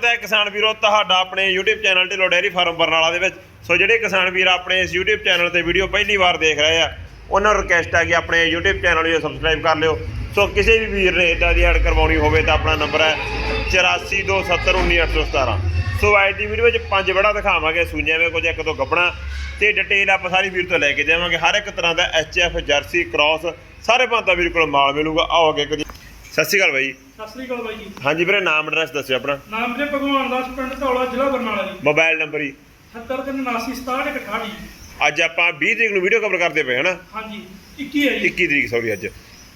ਤਾਂ ਕਿਸਾਨ ਵੀਰੋ, ਤੁਹਾਡਾ ਆਪਣੇ YouTube channel Dhillon dairy farm Barnala ਦੇ ਵਿੱਚ। ਸੋ ਜਿਹੜੇ ਕਿਸਾਨ ਵੀਰ ਆਪਣੇ ਇਸ YouTube ਚੈਨਲ ਤੇ ਵੀਡੀਓ ਪਹਿਲੀ ਵਾਰ ਦੇਖ ਰਹੇ ਆ, ਉਹਨਾਂ ਨੂੰ ਰਿਕਵੈਸਟ ਆ ਕਿ ਆਪਣੇ YouTube ਚੈਨਲ ਨੂੰ ਸਬਸਕ੍ਰਾਈਬ ਕਰ ਲਿਓ। ਸੋ ਕਿਸੇ ਵੀ ਵੀਰ ਨੇ ਇਦਾਂ ਦੀ ਐਡ ਕਰਵਾਉਣੀ ਹੋਵੇ ਤਾਂ ਆਪਣਾ ਨੰਬਰ ਹੈ 8427191817 ਸੋ ਅੱਜ ਦੀ ਵੀਡੀਓ ਵਿੱਚ ਪੰਜ ਬੜਾ ਦਿਖਾਵਾਂਗੇ, ਸੂਈਆਂ ਵਿੱਚ ਕੁਝ ਇੱਕ ਤੋਂ ਗੱਬਣਾ ਤੇ ਡਿਟੇਲ ਆਪਾਂ ਸਾਰੀ ਵੀਰ ਤੋਂ ਲੈ ਕੇ ਜਾਵਾਂਗੇ। ਹਰ ਇੱਕ ਤਰ੍ਹਾਂ ਦਾ ਐਚਐਫ ਜਰਸੀ ਕ੍ਰਾਸ ਸਾਰੇ ਭਾਂਤਾ ਵੀਰ ਕੋਲ ਮਾਲ ਮਿਲੂਗਾ। ਆਓ ਅੱਗੇ ਸਤਿ ਸ਼੍ਰੀ ਅਕਾਲ ਬਾਈ। ਜੀ ਸਤਿ ਸ੍ਰੀ ਅਕਾਲ ਬਾਈ ਜੀ। ਹਾਂਜੀ ਵੀਰੇ ਨਾਮ ਐਡਰੈਸ ਦੱਸਿਓ ਆਪਣਾ। ਨਾਮ ਵੀਰੇ ਭਗਵਾਨ ਦਾਸ ਪਿੰਡ ਧੌਲਾ ਜ਼ਿਲ੍ਹਾ ਬਰਨਾਲਾ ਜੀ। ਮੋਬਾਈਲ ਨੰਬਰ ਜੀ। 70796768 ਅੱਜ ਆਪਾਂ 20 ਤਰੀਕ ਨੂੰ ਵੀਡੀਓ ਕਵਰ ਕਰਦੇ ਪਏ ਹਨਾ? ਹਾਂਜੀ 21 ਹੈ ਜੀ। 21 ਤਰੀਕ ਸੌਰੀ ਅੱਜ।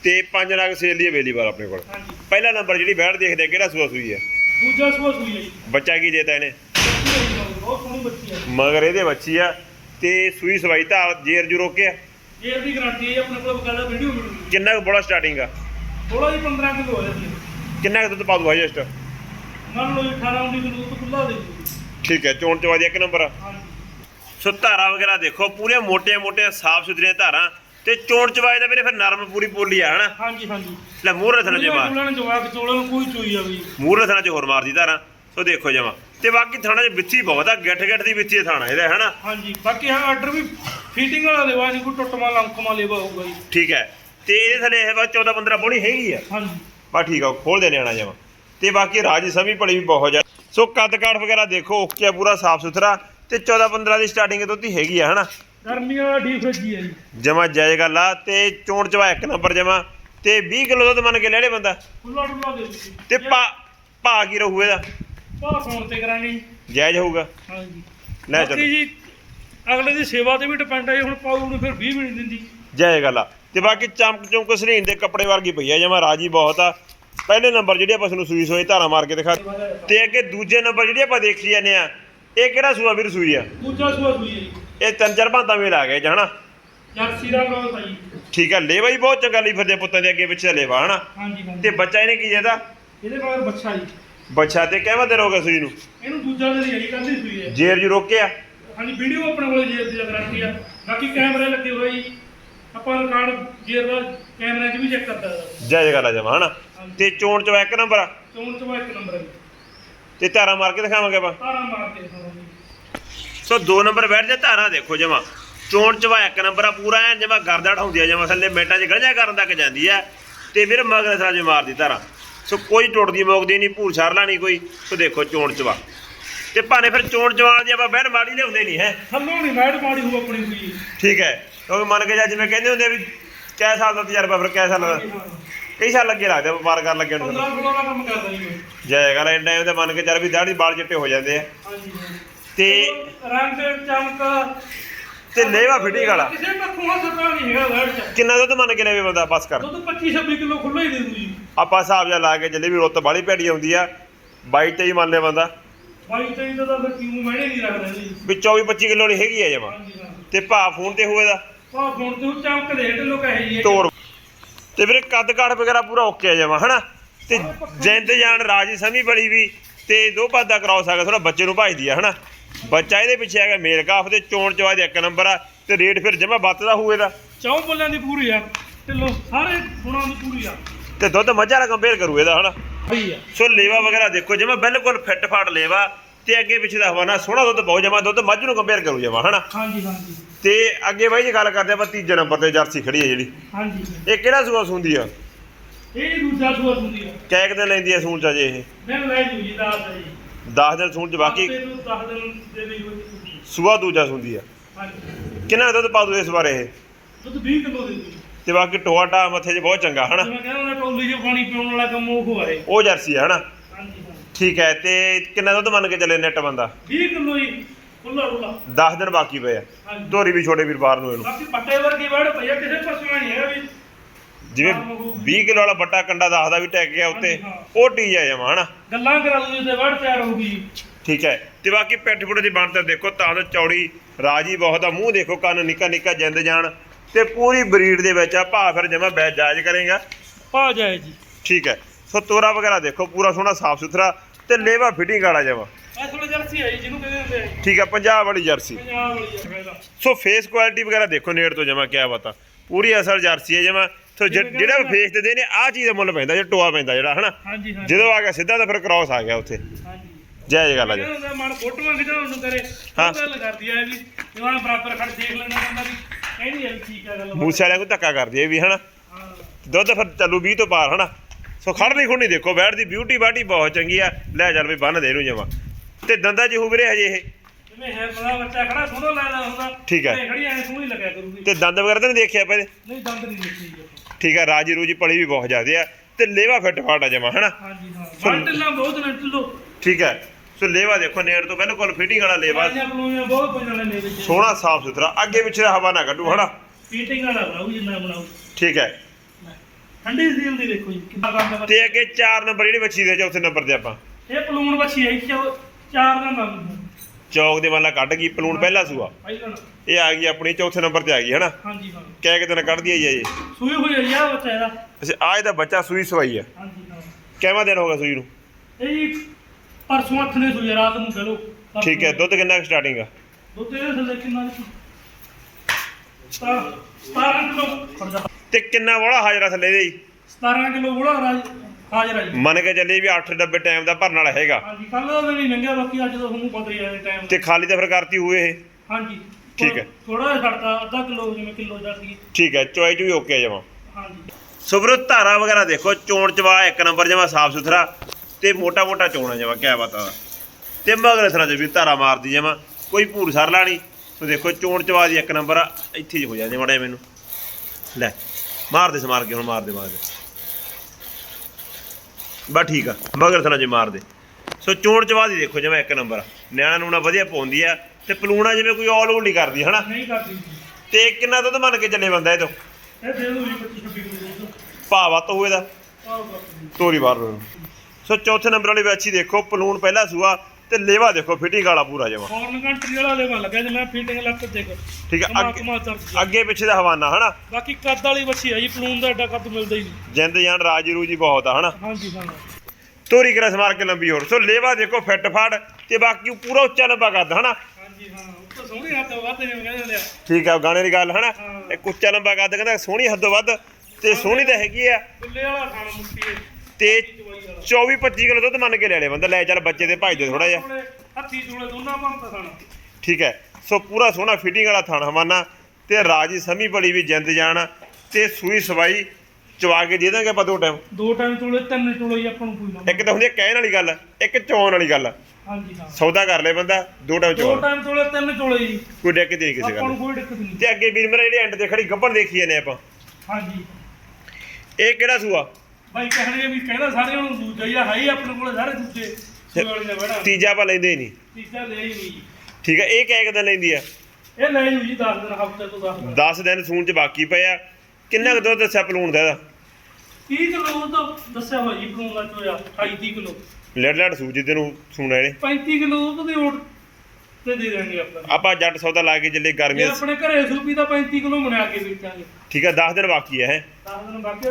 ਤੇ ਪੰਜ ਲੱਖ ਸੇਲ ਦੀ ਅਵੇਲੇਬਲ ਆਪਣੇ ਕੋਲ। ਹਾਂਜੀ। ਪਹਿਲਾ ਨੰਬਰ ਜਿਹੜੀ ਬੈਠ ਦੇਖਦੇ ਕਿਹੜਾ ਸੂਆ ਸੂਈ ਹੈ ਦੂਜਾ ਸੂਆ ਸੂਈ ਹੈ ਜੀ। ਬੱਚਾ ਕੀ ਦੇਤਾ ਇਹਨੇ? ਹੈ ਮਗਰ, ਬਹੁਤ ਸੋਹਣੀ ਬੱਚੀ ਹੈ। ਮਗਰ ਇਹਦੇ ਬੱਚੀ ਆ ਤੇ ਸੂਈ ਸਵਾਈ ਤਾਂ ਜੇਰ ਜੂ ਰੋਕਿਆ। ਇਹ ਦੀ ਗਾਰੰਟੀ ਹੈ ਆਪਣੇ ਕੋਲ ਬਕਾਇਦਾ ਵੀਡੀਓ ਮਿਲੂਗੀ। ਕਿੰਨਾ ਕੁ ਬੜਾ ਸਟਾਰਟਿੰਗ ਆ? ਥੋੜਾ ਜੀ 15 ਕਿਲੋ ਹੋ ਜਾਂਦੀ ਕਿੰਨਾ ਕੁ ਦੁੱਧ ਪਾ ਦੂ ਹਾਈਐਸਟ ਮੰਨ ਲਓ ਜੀ 18 19 ਕਿਲੋ ਤੋਂ ਖੁੱਲਾ ਦੇ ਦੂਗੀ ਠੀਕ ਹੈ ਚੋਣ ਚਵਾ ਦੀ ਇੱਕ ਨੰਬਰ ਸੋ ਧਾਰਾਂ ਵਗੈਰਾ ਦੇਖੋ ਪੂਰੇ ਮੋਟੇ ਮੋਟੇ ਸਾਫ਼ ਸੁਥਰੀਆਂ ਧਾਰਾਂ ਤੇ ਚੋਣ ਚਵਾਏ ਦਾ ਵੀਰੇ ਫਿਰ ਨਰਮ ਪੂਰੀ ਪੋਲੀ ਆ ਹਨਾ? ਹਾਂਜੀ ਹਾਂਜੀ। ਲੈ ਮੂਹਰੇ ਰਥਣਾ ਜੇ ਮਾਰ ਚੋਲਾਂ ਨੇ ਜਵਾਕ ਚੋਲਾਂ ਨੂੰ ਕੋਈ ਚੋਈ ਆ ਬਈ ਮੂਹਰੇ ਥਾਣਾ 'ਚ ਹੋਰ ਮਾਰਦੀ ਧਾਰਾਂ। ਸੋ ਦੇਖੋ ਜਮਾ। ਤੇ ਬਾਕੀ ਥਾਣਾ 'ਚ ਵਿੱਥੀ ਬਹੁਤ ਆ ਗਿੱਠ ਗਿੱਠ ਦੀ ਵਿੱਥੀ ਥਾਣਾ ਇਹਦਾ ਹਨਾ? ਹਾਂਜੀ ਬਾਕੀ ਹਾਂ ਆਰਡਰ ਵੀ ਫੀਟਿੰਗ ਵਾਲਾ ਦੇਵਾ ਨਹੀਂ ਕੋਈ ਟੁੱਟਮਾ ਲੰਕਮਾ ਲੇਵਾ ਹੋਊਗਾ ਜੀ। ਠੀਕ ਹੈ। ਤੇ ਇਹਦੇ ਥੱਲੇ ਇਹ ਬਸ 14 15 ਬੋਲੀ ਹੈਗੀ ਆ। ਹਾਂਜੀ। ਬਸ ਠੀਕ ਆ ਖੋਲ ਦੇ ਨਿਆਣਾ ਜਮਾ ਤੇ ਬਾਕੀ ਰਾਜੀ ਸਮੀ ਪੜੀ ਵੀ ਬਹੁਤ ਜ਼ਿਆਦਾ ਸੋ ਕੱਦ ਕਾਠ ਵਗੈਰਾ ਦੇਖੋ ਓਕੇ ਆ ਪੂਰਾ ਸਾਫ਼ ਸੁਥਰਾ। ਤੇ 14 15 ਦੀ ਸਟਾਰਟਿੰਗ ਤੋਂ ਦੀ ਹੈਗੀ ਆ ਹਨਾ? ਗਰਮੀ ਵਾਲਾ ਡੀਪ ਫ੍ਰਿਜੀ ਹੈ ਜੀ। ਜਮਾ ਜਾਇਜ਼ ਗੱਲ ਆ। ਤੇ ਚੋਣ ਚਵਾ ਇੱਕ ਨੰਬਰ ਜਮਾ। ਤੇ 20 ਕਿਲੋ ਦੁੱਧ ਮੰਨ ਕੇ ਲੈ ਲੈ ਬੰਦਾ। ਖੁੱਲਾ ਡੁੱਲਾ ਦੇ ਦੂਗੀ ਤੇ ਭਾ ਭਾ ਕੀ ਰਹੂ ਇਹਦਾ? ਪਾ ਫੋਨ ਤੇ ਕਰਾਂਗੇ। ਜਾਇਜ਼ ਹੋਊਗਾ। ਹਾਂਜੀ ਲੈ ਬਾਕੀ ਚਲੋ ਜੀ ਅਗਲੇ ਦੀ ਸੇਵਾ ਤੇ ਵੀ ਡਿਪੈਂਡ ਹੈ ਜੀ, ਹੁਣ ਪਾਉ ਨੂੰ ਫਿਰ 20 ਵੀ ਨਹੀਂ ਦਿੰਦੀ। ਜਾਇਜ਼ ਗੱਲ ਆ। ਤੇ ਬਾਕੀ ਚਮਕ ਚਮਕ ਸਰੀਨ ਦੇ ਕੱਪੜੇ ਵਰਗੀ ਪਈ ਆ ਜਮਾ ਰਾਜੀ ਬਹੁਤ ਆ। ਪਹਿਲੇ ਨੰਬਰ ਜਿਹੜੀ ਆਪਾਂ ਤੁਹਾਨੂੰ ਸੂਈ ਸੋਈ ਧਾਰਾ ਮਾਰ ਕੇ ਦਿਖਾ ਤੇ ਅੱਗੇ ਦੂਜੇ ਨੰਬਰ ਜਿਹੜੀ ਆਪਾਂ ਦੇਖੀ ਜਾਂਦੇ ਆ ਇਹ ਕਿਹੜਾ ਸੂਆ ਵੀਰ ਸੂਈ ਆ? ਦੂਜਾ ਸੂਆ ਸੂਈ ਹੈ ਜੀ। ਇਹ ਤਿੰਨ ਚਾਰ ਭਾਂਤਾਂ ਵੇਲ ਆ ਗਏ ਜਹਣਾ ਜਰਸੀ ਦਾ ਗੋਲ ਭਾਈ ਠੀਕ ਆ ਲੇਵਾ ਹੀ ਬਹੁਤ ਚੰਗਾ ਲਈ ਫਿਰਦੇ ਪੁੱਤਾਂ ਦੇ ਅੱਗੇ ਪਿੱਛੇ ਲੇਵਾ ਹਨਾ? ਹਾਂਜੀ ਹਾਂਜੀ। ਤੇ ਬੱਚਾ ਇਹਨੇ ਕੀ ਜਿਹਦਾ ਇਹਦੇ ਮਗਰ ਬੱਚਾ ਜੀ। ਬੱਚਾ ਤੇ ਕਿਵੇਂ ਦੇ ਰੋਗੇ ਸੂਈ ਨੂੰ? ਇਹਨੂੰ ਦੂਜਾ ਦੇ ਜਿਹੜੀ ਕੰਦੀ ਸੂਈ ਹੈ ਜੇਰ ਜੂ ਰੋਕਿਆ? ਹਾਂਜੀ ਵੀਡੀਓ ਆਪਣੇ ਕੋਲ ਜੇਰ ਦੀ ਗਾਰੰਟੀ ਆ। ਬਾਕੀ ਕੈਮਰੇ ਲੱਗੇ ਹੋਏ ਜੀ। ਆਪਾਂ ਰਿਕਾਰਡ ਜੇਰ ਦਾ ਕੈਮਰੇ 'ਚ ਵੀ ਚੈੱਕ ਕਰਦਾ ਹੈ ਜਾਇਜ਼ ਗੱਲ ਆ ਜਮਾ ਹਨਾ? ਤੇ ਚੋਣ ਚਵਾ ਇੱਕ ਨੰਬਰ ਆ? ਚੋਣ ਚਵਾ ਇੱਕ ਨੰਬਰ ਹੈ। ਤੇ ਧਾਰਾ ਮਾਰ ਕੇ ਦਿਖਾਵਾਂਗੇ ਆਪਾਂ। ਤਾਰਾ ਮਾਰ ਕੇ ਦਿਖਾਓ ਜੀ। ਸੋ ਦੋ ਨੰਬਰ ਬੈਠ ਜਾ ਧਾਰਾ ਦੇਖੋ ਜਮਾ। ਚੋਣ ਚਵਾ ਇੱਕ ਨੰਬਰ ਆ ਪੂਰਾ ਐ ਜਮਾ ਗਰਦੜ ਹੁੰਦੀ ਆ ਜਮਾ ਥੱਲੇ ਮੇਟਾਂ 'ਚ ਗਲਜਾ ਕਰਨ ਤੱਕ ਜਾਂਦੀ ਆ। ਤੇ ਵੀਰ ਮਗਰ ਸਰਾ ਜੇ ਮਾਰਦੀ ਧਾਰਾ। ਸੋ ਕੋਈ ਟੁੱਟਦੀ ਮੋਕਦੀ ਨਹੀਂ ਭੂਰ ਛਾਰਲਾ ਨਹੀਂ ਕੋਈ। ਸੋ ਦੇਖੋ ਚੋਣ ਚਵਾ ਤੇ ਭਾਵੇਂ ਫਿਰ ਚੋਣ ਚਵਾਲ ਦੀ ਆਪਾਂ ਬੈਠ ਮਾੜੀ ਲਿਆਉਂਦੇ ਨਹੀਂ ਹੈ? ਥੱਲੋਂ ਨਹੀਂ ਮੈਡ ਮਾੜੀ ਹੋ ਆਪਣੀ ਹੋਈ ਠੀਕ ਹੈ। ਕਿਉਂਕਿ ਮੰਨ ਕੇ ਜਾ ਜਿਵੇਂ ਕਹਿੰਦੇ ਹੁੰਦੇ ਆ ਵੀ ਕੈ ਸਾਲ ਦਾ ਤਜਰਬਾ ਫਿਰ ਕੈ ਸਾਲ ਦਾ। ਕਈ ਸਾਲ ਲੱਗੇ ਲੱਗਦੇ ਆ ਵਪਾਰ ਕਰਨ ਲੱਗੇ ਨੂੰ। 15 ਕਿਲੋ ਦਾ ਕੰਮ ਕਰਦਾ ਜੀ ਮੈਂ। ਜੈ ਗੱਲ ਐਂ ਟਾਈਮ ਤੇ ਮੰਨ ਕੇ ਚੱਲ ਵੀ ਦਾੜੀ ਵਾਲ ਚਿੱਟੇ ਹੋ ਜਾਂਦੇ ਆ। ਹਾਂਜੀ। ਤੇ ਰੰਗ ਚਮਕ। ਤੇ ਲੇਵਾ ਫਿਟਿੰਗ ਵਾਲਾ ਕਿਸੇ ਪੱਖੋਂ ਹੱਸਦਾ ਨਹੀਂ ਹੈਗਾ ਵਰਡ ਚ। ਕਿੰਨਾ ਦੁੱਧ ਮੰਨ ਕੇ ਲੈਵੇ ਬੰਦਾ ਬਸ ਕਰ ਦੁੱਧ 25 26 ਕਿਲੋ ਖੁੱਲਾ ਹੀ ਦੇ ਦੂ ਜੀ। ਆਪਾਂ ਹਿਸਾਬ ਜਿਹਾ ਲਾ ਕੇ ਚੱਲੇ ਵੀ ਰੁੱਤ ਬਾਲੀ ਭੈੜੀ ਆਉਂਦੀ ਆ। 22 23 ਮੰਨ ਲਿਆ ਬੰਦਾ। ਬਾਈ ਤੇਈ ਦਾ ਤਾਂ ਫਿਰ ਕਿਉਂ ਮੈਨੇ ਨਹੀਂ ਰੱਖਦਾ ਜੀ? ਵੀ 24 25 ਕਿਲੋ ਦੀ ਹੈਗੀ ਆ ਜਮਾ। ਹਾਂਜੀ ਹਾਂ। ਤੇ ਭਾ ਫੋਨ ਤੇ ਹੋਵੇ ਦਾ ਆਹ ਫੋਨ ਤੇ ਉਹ ਚਮਕ ਦੇ ਢਿੱਲੋ ਕਹੇ ਜੀ ਤੋੜ ਤੇ ਵੀਰੇ ਕੱਦ ਕਾਠ ਵਗੈਰਾ ਪੂਰਾ ਓਕੇ ਆ ਜਮਾ ਹਨਾ? ਤੇ ਜਿੰਦ ਜਾਨ ਰਾਜੀ ਸਮੀ ਬੜੀ ਵੀ ਤੇ ਦੋ ਪਾਦਾ ਕਰਾਉ ਸਕਦਾ ਥੋੜਾ ਬੱਚੇ ਨੂੰ ਭਾਜਦੀ ਆ ਹਨਾ? ਬੱਚਾ ਇਹਦੇ ਪਿੱਛੇ ਹੈਗਾ ਮੇਲ ਕਾਫ ਦੇ ਚੋਣ ਚਵਾ ਦੇ ਇੱਕ ਨੰਬਰ ਆ ਤੇ ਰੇਟ ਫਿਰ ਜਮਾ ਬੱਤਦਾ ਹੋਊ ਇਹਦਾ। ਚੌਂ ਬੋਲਿਆਂ ਦੀ ਪੂਰੀ ਆ ਢਿੱਲੋ ਸਾਰੇ ਗੁਣਾਂ ਦੀ ਪੂਰੀ ਆ। ਤੇ ਦੁੱਧ ਮੱਝਾਂ ਨਾਲ ਕੰਪੇਅਰ ਕਰੂ ਇਹਦਾ ਹਨਾ? ਆ। ਸੋ ਲੇਵਾ ਵਗੈਰਾ ਦੇਖੋ ਜਮਾ ਬਿਲਕੁਲ ਫਿੱਟ ਫਾਟ ਲੇਵਾ ਤੇ ਅੱਗੇ ਪਿੱਛੇ ਦਾ ਹਵਾਨਾ ਸੋਹਣਾ ਦੁੱਧ ਬਹੁਤ ਜਮਾ ਦੁੱਧ ਮੱਝ ਨੂੰ ਕੰਪੇਅਰ ਕਰੂ ਜਮਾ ਹਨਾ? ਹਾਂਜੀ ਹਾਂਜੀ। ਤੇ ਅੱਗੇ ਬਾਈ ਜੀ ਗੱਲ ਕਰਦੇ ਆਪਾਂ ਤੀਜੇ ਨੰਬਰ ਤੇ ਜਰਸੀ ਖੜੀ ਹੈ ਜਿਹੜੀ। ਹਾਂਜੀ। ਇਹ ਕਿਹੜਾ ਸੂਆ ਸੁੰਦੀ ਆ? ਇਹ ਦੂਜਾ ਸੂਆ ਹੁੰਦੀ ਆ। ਕੈ ਕੁ ਦਿਨ ਲੈਂਦੀ ਆ ਸੂਣ ਚ ਅਜੇ ਇਹ? ਦਿਨ ਲੈ ਜੂ ਜੀ ਦਾਸ ਜੀ। 10 ਦਿਨ ਸੂਣ ਚ ਬਾਕੀ ਹਫ਼ਤੇ ਨੂੰ 10 ਦਿਨ ਦੇ ਲਈ ਹੋਈ ਹੁੰਦੀ ਸੂਆ ਦੂਜਾ ਸੁੰਦੀ ਆ। ਹਾਂਜੀ। ਕਿੰਨਾ ਦੁੱਧ ਪਾ ਦੂ ਇਸ ਵਾਰ ਇਹ? ਦੁੱਧ 20 ਕਿਲੋ ਦੇ ਦੂ ਤੇ ਬਾਕੀ ਟੋਆਟਾ ਮੱਥੇ 'ਚ ਬਹੁਤ ਚੰਗਾ ਹਨਾ? ਜਿਵੇਂ ਕਹਿੰਦਾ ਨਾ ਟੋਲੀ 'ਚ ਪਾਣੀ ਪਿਉਣ ਵਾਲਾ ਕੰਮ ਉਹ ਜਰਸੀ ਆ ਹਨਾ? ਹਾਂਜੀ ਹਾਂ ਠੀਕ ਹੈ ਤੇ ਕਿੰਨਾ ਦੁੱਧ ਮੰਨ ਕੇ ਚੱਲੇ ਨੈਟ ਬੰਦਾ? 20 ਕਿਲੋ ਹੀ ਖੁੱਲਾ ਰੁੱਲਾ। 10 ਦਿਨ ਬਾਕੀ ਪਏ ਆ। ਹਾਂਜੀ। ਦੋਰੀ ਵੀ ਛੋਟੇ ਵੀਰ ਬਾਹਰ ਨੂੰ ਇਹਨੂੰ। ਬਾਕੀ ਪੱਟੇ ਵਰਗੀ ਵੜ ਪਈਆ ਕਿਸੇ ਪਾਸੇ ਨਹੀਂ ਹੈਗਾ ਵੀ। ਜਿਵੇਂ 20 ਕਿਲੋ ਵਾਲਾ ਵੱਡਾ ਕੰਡਾ ਦੱਸਦਾ ਵੀ ਟੈਕ ਗਿਆ ਉੱਤੇ ਹਾਂਜੀ, ਹਾਂ। ਉਹ ਟੀ ਆ ਜਮਾ ਹਨਾ? ਗੱਲਾਂ ਕਰਾ ਦੂ ਤੇ ਵੜ ਤਿਆਰ ਹੋਊਗੀ ਠੀਕ ਹੈ ਤੇ ਬਾਕੀ ਪਿੱਠ ਪੁੱਠ ਦੀ ਬਣਤਰ ਦੇਖੋ ਤਾਂ ਤਾਂ ਚੌੜੀ ਰਾਜੀ ਬਹੁਤ ਆ ਮੂੰਹ ਦੇਖੋ ਕੰਨ ਨਿੱਕਾ ਨਿੱਕਾ ਜਿੰਦ ਜਾਣ। ਤੇ ਪੂਰੀ ਬਰੀਡ ਦੇ ਵਿੱਚ ਆ ਭਾ ਫਿਰ ਜਮਾ ਬੈ ਜਾਇਜ਼ ਕਰੇਗਾ। ਪਾ ਜਾਏ ਜੀ। ਠੀਕ ਹੈ। ਸੋ ਤੋਰਾ ਵਗੈਰਾ ਦੇਖੋ ਪੂਰਾ ਸੋਹਣਾ ਸਾਫ਼ ਸੁਥਰਾ ਤੇ ਲੇਵਾ ਫਿਟਿੰਗ ਵਾਲਾ ਜਮਾ। ਇਹ ਥੋੜਾ ਜਰਸੀ ਆਈ ਜਿਹਨੂੰ ਕਹਿੰਦੇ ਹੁੰਦੇ ਆ ਠੀਕ ਹੈ ਪੰਜਾਬ ਵਾਲੀ ਜਰਸੀ। ਪੰਜਾਬ ਵਾਲੀ ਆ ਫਾਇਦਾ। ਸੋ ਫੇਸ ਕੁਆਲਿਟੀ ਵਗੈਰਾ ਦੇਖੋ ਨੇੜ ਤੋਂ ਜਮਾ ਕਿਆ ਬਤਾ। ਪੂਰੀ ਅਸਲ ਜਰਸੀ ਹੈ ਜਮਾ। ਸੋ ਜ- ਜਿਹੜਾ ਫੇਸ ਤੇ ਦੇ ਨੇ ਆ ਚੀਜ਼ ਦਾ ਮੁੱਲ ਪੈਂਦਾ ਜਿਹੜਾ ਟੋਆ ਪੈਂਦਾ ਜਿਹੜਾ ਹਨਾ? ਹਾਂਜੀ ਹਾਂਜੀ। ਜਦੋਂ ਆ ਗਿਆ ਸਿੱਧਾ ਤਾਂ ਫਿਰ ਕ੍ਰਾਸ ਆ ਗਿਆ ਉੱਥੇ। ਹਾਂਜੀ। ਜਾਇਜ਼ ਗੱਲ ਆ ਜੀ। ਕਹਿੰਦਾ ਮਨ ਫੋਟੋਆਂ ਖਿਚਾਉਣ ਨੂੰ ਕਰੇ ਹਾਂ। ਉਹ ਗੱਲ ਕਰਦੀ ਆ ਵੀ। ਜਵਾਨ ਬਰਾਬਰ ਖੜ ਦੇਖ ਕਹਿੰਦਾ ਕਹਿੰਦੀ ਆ ਵੀ। ਠੀਕ ਆ ਗੱਲ ਮੂਸੇ ਵਾਲਿਆਂ ਨੂੰ ਧੱਕਾ ਕਰਦੀ ਇਹ ਵੀ ਹਨਾ? ਹਾਂ ਦੁੱਧ ਫਿਰ ਚੱਲੂ 20 ਤੋਂ ਪਾਰ ਹਨਾ? ਸੋ ਖੜਨੀ ਖੁੜਨੀ ਦੇਖੋ ਬੈਠ ਦੀ ਬਿਊਟੀ ਬਾਟੀ ਬਹੁਤ ਚੰਗੀ ਆ। ਲੈ ਚੱਲ ਵੀ ਬੰਨ ਦੇ ਇਹਨੂੰ ਜਮਾ। ਤੇ ਦੰਦਾ ਚ ਵੀਰੇ ਹਜੇ ਇਹ। ਜਿਵੇਂ ਹੈ ਬੜਾ ਬੱਚਾ ਖੜਾ ਸੋਹਣਾ ਲੱਗਦਾ ਹੁੰਦਾ। ਠੀਕ ਹੈ। ਤੇ ਖੜੀ ਐ ਸੋਹਣੀ ਲੱਗਿਆ ਕਰੂਗੀ। ਤੇ ਦੰਦ ਵਗੈਰਾ ਤਾਂ ਨਹੀਂ ਦੇਖਿਆ ਪਹਿਲੇ ਨਹੀਂ ਦੰਦ ਨਹੀਂ ਦੇਖੀ ਠੀਕ ਆ ਰਾਜੀ ਰੂਜੀ ਪਲੀ ਵੀ ਬਹੁਤ ਜ਼ਿਆਦੇ ਆ। ਤੇ ਲੇਵਾ ਫਿੱਟ ਫਾਟ ਆ ਜਮਾ ਹਨਾ? ਹਾਂਜੀ ਹਾਂ। ਬਹੁਤ ਨੇ ਠੀਕ ਹੈ ਸੋ ਲੇਵਾ ਦੇਖੋ ਨੇੜ ਤੋਂ ਬਿਲਕੁਲ ਫਿਟਿੰਗ ਵਾਲਾ ਲੇਵਾ। ਬਾਜਾਂ ਪਲੋਈਆਂ ਬਹੁਤ ਪਈਆਂ ਨੇ ਮੇਰੇ ਵਿੱਚ ਸੋਹਣਾ ਸਾਫ਼ ਸੁਥਰਾ ਅੱਗੇ ਪਿੱਛੇ ਦਾ ਹਵਾ ਨਾ ਕੱਢੂ ਹਨਾ? ਫੀਟਿੰਗ ਵਾਲਾ ਬਣਾਉ ਜਿੰਨਾ ਬਣਾਉ ਠੀਕ ਹੈ। ਠੰਡੀ ਸੀਲ ਦੀ ਦੇਖੋ ਜੀ ਕਿੰਨਾ ਕੰਮ ਹੈ ਤੇ ਅੱਗੇ 4 ਨੰਬਰ ਜਿਹੜੀ ਬੱਚੀ ਦੇ ਚੌਥੇ ਨੰਬਰ ਤੇ ਆਪਾਂ। ਇਹ ਪਲੂਣ ਬੱਚੀ ਹੈ ਚੋ- ਚਾਰ ਦਾ ਨਾਮ। ਚੌਕ ਦੇ ਵਾਲਾ ਕੱਢ ਗਈ ਪਲੂਣ ਪਹਿਲਾ ਸੂਆ। ਇਹ ਆ ਗਈ ਆਪਣੀ ਚੌਥੇ ਨੰਬਰ ਤੇ ਆ ਗਈ ਹਨਾ? ਹਾਂਜੀ ਹਾਂ। ਕਹਿ ਕੇ ਦਿਨ ਕੱਢਦੀ ਆਈ ਹੈ ਜੀ ਸੂਈ ਹੋਈ ਹੈ ਯਾ ਬੱਚਾ ਇਹਦਾ। ਅੱਛਾ ਆ ਇਹਦਾ ਬੱਚਾ ਸੂਈ ਸਵਾਈ ਆ। ਹਾਂਜੀ ਹਾਂ। ਕਿੰਨਾ ਦਿਨ ਹੋ ਗਿਆ ਸੂਈ ਨੂੰ? ਇਹ ਜੀ ਪਰਸੋਂ ਹੱਥ ਨੇ ਸੂਈ ਰਾਤ ਨੂੰ ਚਲੋ ਠੀਕ ਹੈ ਦੁੱਧ ਕਿੰਨਾ ਸਟਾਰਟਿੰਗ ਆ? ਦੁੱਧ ਇਹਦੇ ਥੱਲੇ ਕਿੰਨਾ ਕਿਲੋ ਜਾ। ਤੇ ਕਿੰਨਾ ਵਾਲਾ ਹਾਜ਼ਰਾ ਥੱਲੇ ਦੇ ਜੀ? 17 ਕਿਲੋ ਬੋਲਾ ਰਾਜ ਹਾਜ਼ਰ ਹੈ ਜੀ। ਮੰਨ ਕੇ ਚੱਲੇ ਵੀ 8 ਡੱਬੇ ਟਾਈਮ ਦਾ ਭਰਨ ਵਾਲਾ ਹੈਗਾ। ਹਾਂਜੀ ਕੱਲ ਦਾ ਤਾਂ ਨਹੀਂ ਲੰਘਿਆ ਬਾਕੀ ਅੱਜ ਤਾਂ ਤੁਹਾਨੂੰ ਪਤਾ ਹੀ ਹੈ ਟਾਈਮ ਤੇ ਖਾਲੀ ਤਾਂ ਫਿਰ ਕਰਤੀ ਹੋਏ ਇਹ। ਹਾਂਜੀ। ਠੀਕ ਹੈ। ਥੋੜਾ ਜਿਹਾ ਛੱਡਤਾ ਅੱਧਾ ਕਿਲੋ ਜਿਵੇਂ ਕਿਲੋ ਛੱਡਦੀ ਠੀਕ ਹੈ ਚੋਈ ਚ ਵੀ ਓਕੇ ਜਮਾ। ਹਾਂਜੀ। ਸੁਬਰੋ ਧਾਰਾ ਵਗੈਰਾ ਦੇਖੋ ਚੋਣ ਚਵਾ ਇੱਕ ਨੰਬਰ ਜਮਾ ਸਾਫ਼ ਸੁਥਰਾ ਤੇ ਮੋਟਾ ਮੋਟਾ ਚੋਣਾ ਜਮਾ ਕਿਆ ਬਤਾ ਤੇ ਮਗਰ ਸਰਾ ਚ ਵੀ ਧਾਰਾ ਮਾਰਦੀ ਜਮਾ ਕੋਈ ਭੂਰ ਸਰ ਲਾਣੀ। ਸੋ ਦੇਖੋ ਚੋਣ ਚਵਾ ਦੀ ਇੱਕ ਨੰਬਰ ਆ ਇੱਥੇ ਹੀ ਹੋ ਜਾਂਦੇ ਮੜਾ ਮੈਨੂੰ। ਲੈ ਮਾਰ ਦੇ ਸਮਾਰ ਕੇ ਹੁਣ ਮਾਰ ਦੇ ਮਾਰ ਦੇ। ਬਸ ਠੀਕ ਆ ਮਗਰ ਸਰਾ ਚ ਮਾਰ ਦੇ। ਸੋ ਚੋਣ ਚਵਾ ਦੀ ਦੇਖੋ ਜਮਾ ਇੱਕ ਨੰਬਰ ਨਿਆਣਾ ਨੂਣਾ ਵਧੀਆ ਪਾਉਂਦੀ ਆ ਤੇ ਪਲੂਣਾ ਜਿਵੇਂ ਕੋਈ ਆਲ ਓਲ ਨਹੀਂ ਕਰਦੀ ਹਨਾ? ਨਹੀਂ ਕਰਦੀ। ਜੀ। ਤੇ ਕਿੰਨਾ ਦੁੱਧ ਮੰਨ ਕੇ ਚੱਲੇ ਬੰਦਾ ਇਹ ਤੋਂ? ਇਹ ਦੇ ਦੋ ਜੀ 25 26 ਕਿਲੋ ਦੁੱਧ। ਭਾਵਾ ਤੋਂ ਹੋਏ ਦਾ ਜੀ। ਤੋਰੀ ਬਾਹਰ ਨੂੰ ਸੋ ਚੌਥੇ ਨੰਬਰ ਵਾਲੀ ਬੱਚੀ ਦੇਖੋ ਪਲੂਣ ਪਹਿਲਾ ਸੂਆ ਤੇ ਲੇਵਾ ਦੇਖੋ ਫਿਟਿੰਗ ਵਾਲਾ ਪੂਰਾ ਜਮਾ। ਫੋਰਨ ਕੰਟਰੀ ਵਾਲਾ ਲੈਵਲ ਲੱਗਿਆ ਜੇ ਮੈਂ ਫੀਟਿੰਗ ਲੱਗ ਦੇਖ। ਠੀਕ ਹੈ ਅੱਗੇ ਅੱਗੇ ਪਿੱਛੇ ਦਾ ਹਵਾਨਾ ਹਨਾ? ਬਾਕੀ ਕੱਦ ਵਾਲੀ ਬੱਚੀ ਹੈ ਜੀ ਪਲੂਨ ਦਾ ਐਡਾ ਕੱਦ ਮਿਲਦਾ ਹੀ ਨਹੀਂ। ਜਿੰਦ ਜਾਨ ਰਾਜੀ ਰੂਜੀ ਬਹੁਤ ਆ ਹਨਾ? ਹਾਂਜੀ ਹਾਂ। ਤੋਰੀ ਕਰਾ ਸਮਾਰ ਕੇ ਲੰਬੀ ਹੋਰ। ਸੋ ਲੇਵਾ ਦੇਖੋ ਫਿੱਟ ਫਾੜ ਤੇ ਬਾਕੀ ਪੂਰਾ ਉੱਚਾ ਲੰਬਾ ਕੱਦ ਹਨਾ? ਹਾਂਜੀ ਹਾਂ। ਉਹ ਤਾਂ ਸੋਹਣੀ ਹੱਥ ਵਾਦੇ ਨੇ ਕਹਿੰਦੇ ਹੁੰਦੇ ਆ। ਠੀਕ ਆ ਗਾਣੇ ਦੀ ਗੱਲ ਹਨਾ? ਹਾਂ। ਇੱਕ ਉੱਚਾ ਲੰਬਾ ਕੱਦ ਕਹਿੰਦਾ ਸੋਹਣੀ ਹੱਦੋਂ ਵੱਧ ਤੇ ਸੋਹਣੀ ਤਾਂ ਹੈਗੀ ਆ। ਗੁੱਲੇ ਵਾਲਾ ਖਾਣਾ ਮੁੱਠੀ ਹੈ ਤੇ ਚਵਾਈ ਵਾਲਾ 24 25 ਕਿਲੋ ਦੁੱਧ ਮੰਨ ਕੇ ਲੈ ਲੈ ਬੰਦਾ ਲੈ ਚੱਲ ਬੱਚੇ ਦੇ ਭਾਈ ਦੇ ਥੋੜਾ ਜਿਹਾ। ਚੂਲੇ, ਹੱਥੀ ਚੂਲੇ ਦੋਨਾਂ ਭੰਤ ਖਾਣਾ। ਠੀਕ ਹੈ ਸੋ ਪੂਰਾ ਸੋਹਣਾ ਫਿਟਿੰਗ ਵਾਲਾ ਥਣ ਹਵਾਨਾ ਤੇ ਰਾਜੀ ਸਮੀ ਬੜੀ ਵੀ ਜਿੰਦ ਜਾਣ ਤੇ ਸੂਈ ਸਵਾਈ ਚਵਾ ਕੇ ਦੇ ਦਾਂਗੇ ਆਪਾਂ ਦੋ ਟਾਈਮ। ਦੋ ਟਾਈਮ ਚੂਲੇ ਤਿੰਨ ਚੂਲੇ ਆਪਾਂ ਨੂੰ ਕੋਈ ਨਾ ਇੱਕ ਤਾਂ ਹੁੰਦੀ ਹੈ ਕਹਿਣ ਵਾਲੀ ਗੱਲ ਇੱਕ ਚੌਣ ਵਾਲੀ ਗੱਲ। ਹਾਂਜੀ ਹਾਂ। ਸੌਦਾ ਕਰ ਲੈ ਬੰਦਾ ਦੋ ਟਾਈਮ ਦੋ ਚਵਾ ਟਾਈਮ ਚੂਲੇ ਤਿੰਨ ਚੂਲੇ ਜੀ ਕੋਈ ਡੱਕ ਦੇ ਕਿਸੇ ਆਪਾਂ ਨੂੰ ਗੱਲ ਕੋਈ ਨਹੀਂ। ਤੇ ਅੱਗੇ ਵੀਰ ਮੇਰਾ ਜਿਹੜੇ ਐਂਡ ਤੇ ਖੜੀ ਗੱਬਣ ਦੇਖੀ ਜਾਂਦੇ ਆਪਾਂ। ਹਾਂਜੀ। ਇਹ ਕਿਹੜਾ ਸੂਆ? ਬਾਈ ਕਹਿਣਗੇ ਵੀ ਕਹਿੰਦਾ ਸਾਰਿਆਂ ਨੂੰ ਦੂਜਾ ਹੀ ਆ ਹੈ ਹੀ ਆਪਣੇ ਕੋਲ ਸਾਰੇ ਦੂਜੇ ਸੂਏ ਵਾਲੇ ਦਾ ਬੜਾ ਤੀਜਾ ਆਪਾਂ ਲੈਂਦੇ ਹੀ ਨਹੀਂ। ਤੀਜਾ ਲੈ ਹੀ ਨਹੀਂ। ਠੀਕ ਹੈ ਇਹ ਕਹਿ ਕਿਦਾਂ ਲੈਂਦੀ ਆ? ਇਹ ਲੈ ਜੂ ਜੀ 10 ਦਿਨ ਹਫ਼ਤੇ ਤੋਂ 10 ਦਿਨ। 10 ਦਿਨ ਸੂਣ ਚ ਬਾਕੀ ਪਿਆ। ਕਿੰਨਾ ਕੁ ਦੁੱਧ ਦੱਸਿਆ ਪਲੂਣ ਦਾ ਇਹਦਾ? 30 ਕਿਲੋ ਤਾਂ ਦੱਸਿਆ ਹੋਇਆ ਜੀ ਦਾ ਚੋਇਆ 28 ਕਿਲੋ। ਲੜ ਲੜ ਸੂਜੀ ਤੈਨੂੰ ਸੂਣਾ ਇਹਨੇ 35 ਕਿਲੋ ਦੁੱਧ ਦੇ ਓਟ ਤੇ ਦੇ ਦੇਣਗੇ ਆਪਾਂ। ਨੂੰ। ਆਪਾਂ ਜੱਟ ਸੌਦਾ ਲਾ ਕੇ ਚੱਲੇ ਜੇ ਗਰਮੀਆਂ 'ਚ। ਆਪਣੇ ਘਰੇ ਸੂਪੀ ਤਾਂ 35 ਕਿਲੋ ਬਣਾ ਕੇ ਵੇਚਾਂਗੇ। ਠੀਕ ਹੈ 10 ਦਿਨ ਬਾਕੀ ਹੈ। 10 ਦਿਨ ਬਾਕੀ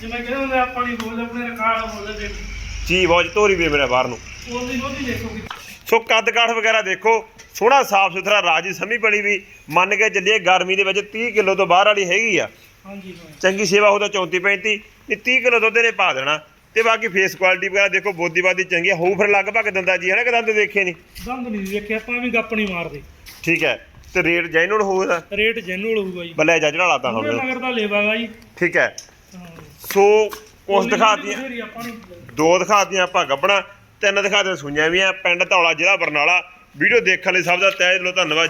ਜਿਵੇਂ ਕਹਿੰਦੇ ਹੁੰਦੇ ਆਪਾਂ ਨਹੀਂ ਬੋਲਦੇ ਆਪਣੇ ਰਿਕਾਰਡ ਬੋਲਦੇ ਦੇ ਚੀ ਬਹੁਤ ਤੋਰੀ ਵੀ ਮੇਰਾ ਬਾਹਰ ਨੂੰ। ਉਹਦੀ ਉਹਦੀ ਦੇਖੋ ਕਿ ਸੋ ਕੱਦ ਕਾਠ ਵਗੈਰਾ ਦੇਖੋ ਸੋਹਣਾ ਸਾਫ਼ ਸੁਥਰਾ ਰਾਜੀ ਸਮੀ ਬਣੀ ਵੀ ਮੰਨ ਕੇ ਚੱਲੀਏ ਗਰਮੀ ਦੇ ਵਿੱਚ 30 ਕਿਲੋ ਤੋਂ ਬਾਹਰ ਵਾਲੀ ਹੈਗੀ ਆ। ਹਾਂਜੀ ਚੰਗੀ ਸੇਵਾ ਉਹਦਾ 34 35 ਇਹ 30 ਕਿਲੋ ਦੁੱਧ ਨੇ ਪਾ ਦੇਣਾ। ਤੇ ਬਾਕੀ ਫੇਸ ਕੁਆਲਿਟੀ ਵਗੈਰਾ ਦੇਖੋ ਬੋਦੀਵਾਦੀ ਚੰਗੀ ਆ। ਹੋਊ ਫਿਰ ਲਗਭਗ ਦੰਦਾ ਜੀ ਹੈ ਨਾ ਕਿ ਦੰਦ ਦੇਖੇ ਨਹੀਂ ਦੰਦ ਨਹੀਂ ਦੇਖਿਆ ਆਪਾਂ ਵੀ ਗੱਪ ਨਹੀਂ ਮਾਰਦੇ। ਠੀਕ ਹੈ ਤੇ ਰੇਟ ਜੈਨੂਨ ਹੋਊਗਾ ਰੇਟ ਜੈਨੂਅਲ ਹੋਊਗਾ ਜੀ। ਬੱਲੇ ਜਾ ਚੜਾ ਲਾਤਾ ਪੂਰੇ ਹੁਣ ਨਗਰ ਦਾ ਲੇਵਾਗਾ ਜੀ। ਠੀਕ ਹਾਂ ਸੋ ਉਸ ਦਿਖਾਤੀਆਂ ਬਥੇਰੀ ਆਪਾਂ ਨੂੰ ਦੋ ਦਿਖਾਤੀਆਂ ਆਪਾਂ ਗੱਬਣਾ ਤਿੰਨ ਦਿਖਾਤੀਆਂ ਸੁਈਆਂ ਵੀ ਆ ਪਿੰਡ ਧੌਲਾ ਜ਼ਿਲ੍ਹਾ ਬਰਨਾਲਾ। ਵੀਡੀਓ ਦੇਖਣ ਲਈ ਸਭ ਦਾ ਤਹਿ ਦਿਲੋਂ ਧੰਨਵਾਦ।